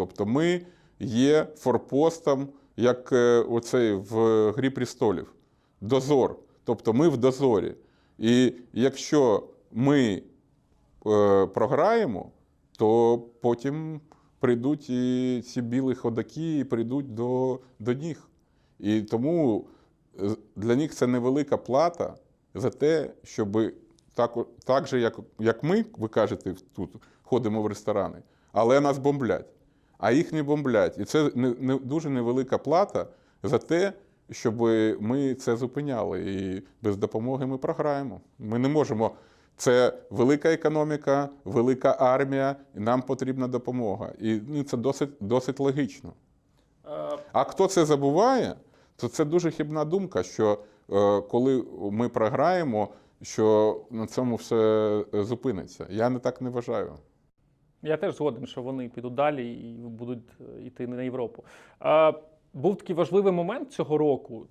Тобто ми є форпостом, як е, оцей в Грі престолів, дозор. Тобто ми в дозорі. І якщо ми е, програємо, то потім прийдуть і ці білі ходаки і прийдуть до, до них. І тому е, для них це невелика плата за те, щоб так, так же, як, як ми, ви кажете, тут ходимо в ресторани, але нас бомблять. А їх не бомблять. І це не, не, дуже невелика плата за те, щоб ми це зупиняли. І без допомоги ми програємо. Ми не можемо. Це велика економіка, велика армія, і нам потрібна допомога. І ну, це досить, досить логічно. Е, А хто це забуває, то це дуже хибна думка, що е, коли ми програємо, що на цьому все е, зупиниться. Я не так не вважаю. Я теж згоден, що вони підуть далі і будуть е, йти на Європу. Був такий важливий момент цього року.